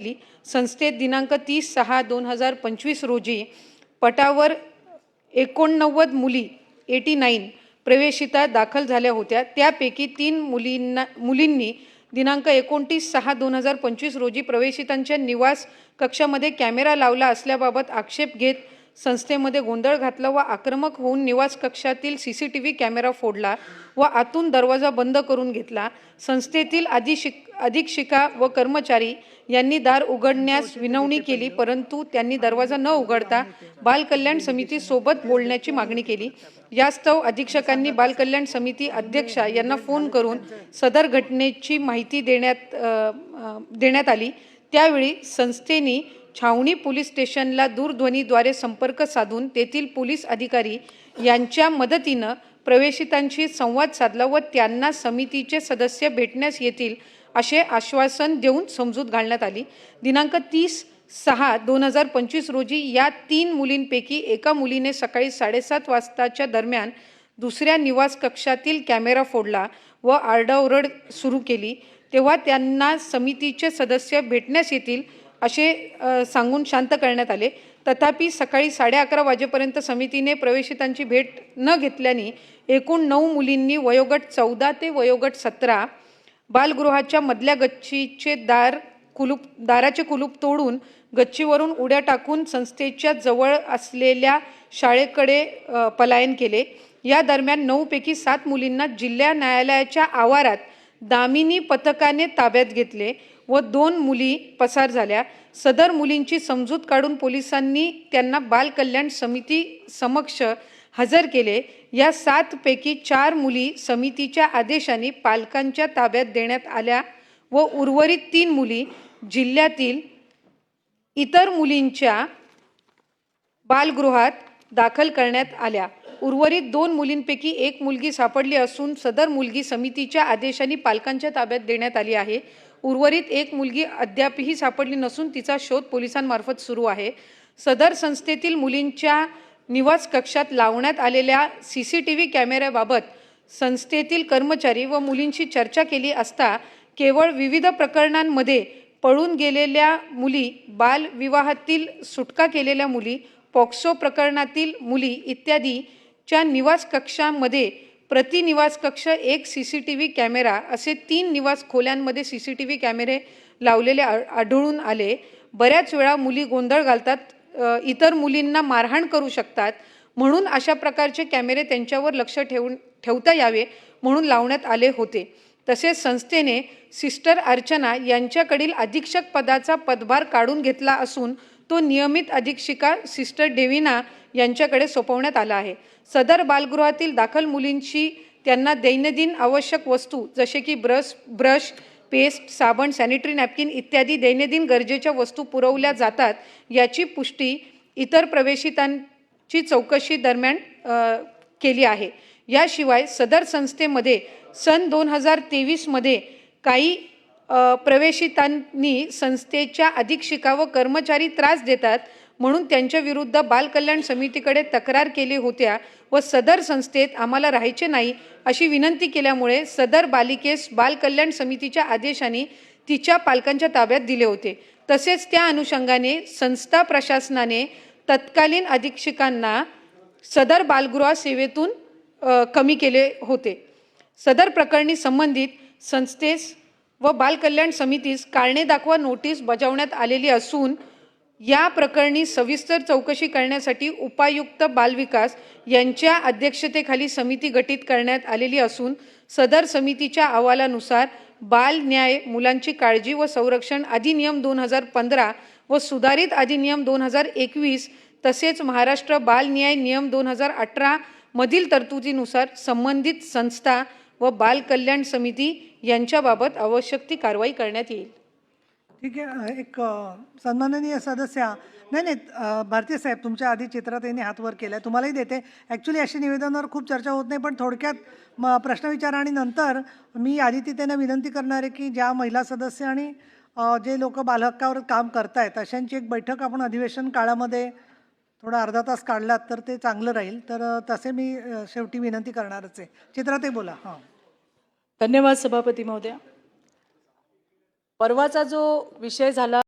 केली. संस्थेत दिनांक तीस सहा दोन हजार पंचवीस रोजी पटावर एकोणनव्वद मुली एटी नाईन प्रवेशिता दाखल झाल्या होत्या. त्यापैकी तीन मुलींना मुलींनी दिनांक एकोणतीस सहा दोन हजार पंचवीस रोजी प्रवेशितांच्या निवास कक्षामध्ये कॅमेरा लावला असल्याबाबत आक्षेप घेत संस्थेमध्ये गोंधळ घातला व आक्रमक होऊन निवास कक्षातील C C T V camera फोडला व आतून दरवाजा बंद करून घेतला. संस्थेतील अधिशिक अधीक्षिका व कर्मचारी यांनी दार उघडण्यास विनवणी केली परंतु त्यांनी दरवाजा न उघडता बालकल्याण समितीसोबत बोलण्याची मागणी केली. यास्तव अधीक्षकांनी बालकल्याण समिती अध्यक्षा यांना फोन करून सदर घटनेची माहिती देण्यात देण्यात आली. त्यावेळी संस्थेने छावणी पोलीस स्टेशनला दूरध्वनीद्वारे संपर्क साधून तेथील पोलीस अधिकारी यांच्या मदतीनं प्रवेशितांशी संवाद साधला व त्यांना समितीचे सदस्य भेटण्यास येतील असे आश्वासन देऊन समजूत घालण्यात आली. दिनांक तीस सहा दोन हजार पंचवीस रोजी या तीन मुलींपैकी एका मुलीने सकाळी साडेसात वाजताच्या दरम्यान दुसऱ्या निवास कक्षातील कॅमेरा फोडला व आरडाओरड सुरू केली. तेव्हा त्यांना समितीचे सदस्य भेटण्यास येतील असे सांगून शांत करण्यात आले. तथापि सकाळी साडे अकरा वाजेपर्यंत समितीने प्रवेशितांची भेट न घेतल्याने एकूण नऊ मुलींनी वयोगट चौदा ते वयोगट सतरा बालगृहाच्या मधल्या गच्चीचे दार कुलूप दाराचे कुलूप तोडून गच्चीवरून उड्या टाकून संस्थेच्या जवळ असलेल्या शाळेकडे पलायन केले. या दरम्यान नऊपैकी सात मुलींना जिल्हा न्यायालयाच्या आवारात दामिनी पथकाने ताब्यात घेतले व दोन मुली पसार झाल्या. सदर मुलींची समजूत काढून पोलिसांनी त्यांना बालकल्याण समिती समक्ष हजर केले. या सातपैकी चार मुली समितीच्या आदेशाने पालकांच्या ताब्यात देण्यात आल्या व उर्वरित तीन मुली जिल्ह्यातील इतर मुलींच्या बालगृहात दाखल करण्यात आल्या. उर्वरित दोन मुलींपैकी एक मुलगी सापडली असून सदर मुलगी समितीच्या आदेशाने पालकांच्या ताब्यात देण्यात आली आहे. उर्वरित एक मुलगी अद्यापही सापडली नसून तिचा शोध पोलिसांमार्फत सुरू आहे. सदर संस्थेतील मुलींच्या निवास कक्षात लावण्यात आलेल्या सी सी टी व्ही कॅमेऱ्याबाबत संस्थेतील कर्मचारी व मुलींशी चर्चा केली असता केवळ विविध प्रकरणांमध्ये पळून गेलेल्या मुली बालविवाहातील सुटका केलेल्या मुली पॉक्सो प्रकरणातील मुली इत्यादी च्या निवास कक्षामध्ये प्रति निवास कक्ष एक C C T V camera असे तीन निवास खोल्यांमध्ये सी सी टी व्ही कॅमेरे लावलेले आढळून आले. बऱ्याच वेळा मुली गोंधळ घालतात इतर मुलींना मारहाण करू शकतात. म्हणून अशा प्रकारचे कॅमेरे त्यांच्यावर लक्ष ठेवून ठेवता यावे म्हणून लावण्यात आले होते. तसेच संस्थेने सिस्टर अर्चना यांच्याकडील अधीक्षक पदाचा पदभार काढून घेतला असून तो नियमित अधीक्षिका सिस्टर डेविना यांच्याकडे सोपवण्यात आला आहे. सदर बालगृहातील दाखल मुलींशी त्यांना दैनंदिन आवश्यक वस्तू जसे की ब्रश ब्रश पेस्ट साबण सॅनिटरी नॅपकिन इत्यादी दैनंदिन गरजेच्या वस्तू पुरवल्या जातात. याची पुष्टी इतर प्रवेशितांची चौकशी दरम्यान केली आहे. याशिवाय सदर संस्थेमध्ये सन दोन हजार तेवीसमध्ये काही प्रवेशितांनी संस्थेच्या अधीक्षिका व कर्मचारी त्रास देतात म्हणून त्यांच्याविरुद्ध बालकल्याण बाल कल्याण समितीकडे तक्रार केली होत्या व सदर संस्थेत आम्हाला राहायचे नाही अशी विनंती केल्यामुळे सदर बालिकेस बालकल्याण समितीच्या आदेशाने तिच्या पालकांच्या ताब्यात दिले होते. तसेच त्या अनुषंगाने संस्था प्रशासनाने तत्कालीन अधीक्षकांना सदर बालगृह सेवेतून कमी केले होते. सदर प्रकरणी संबंधित संस्थेस व बालकल्याण समितीस कारणे दाखवा नोटीस बजावण्यात आलेली असून या प्रकरणी सविस्तर चौकशी करण्यासाठी उपायुक्त बालविकास यांच्या अध्यक्षतेखाली समिती गठीत करण्यात आलेली असून सदर समितीच्या अहवालानुसार बाल न्याय मुलांची काळजी व संरक्षण अधिनियम दोन हजार पंधरा व सुधारित अधिनियम दोन हजार एकवीस तसेच महाराष्ट्र बाल न्याय नियम दोन हजार अठरा मधील तरतुदीनुसार संबंधित संस्था व बाल कल्याण समिती यांच्याबाबत आवश्यक ती कारवाई करण्यात येईल. ठीक आहे एक सन्माननीय सदस्य. नाही नाही भारतीय साहेब तुमच्या आधी चित्राताईंनी हातवर वर केला तुम्हालाही देते. ॲक्च्युली अशी निवेदनावर खूप चर्चा होत नाही पण थोडक्यात म प्रश्न विचार आणि नंतर मी आदित्यतेनं विनंती करणार आहे की ज्या महिला सदस्य आणि जे लोक बालहक्कावर काम करतायत अशांची एक बैठक आपण अधिवेशन काळामध्ये थोडा अर्धा तास काढलात तर ते चांगलं राहील. तर तसे मी शेवटी विनंती करणारच आहे. चित्रा ते बोला. हां. धन्यवाद सभापती महोदया. परवाचा जो विषय झाला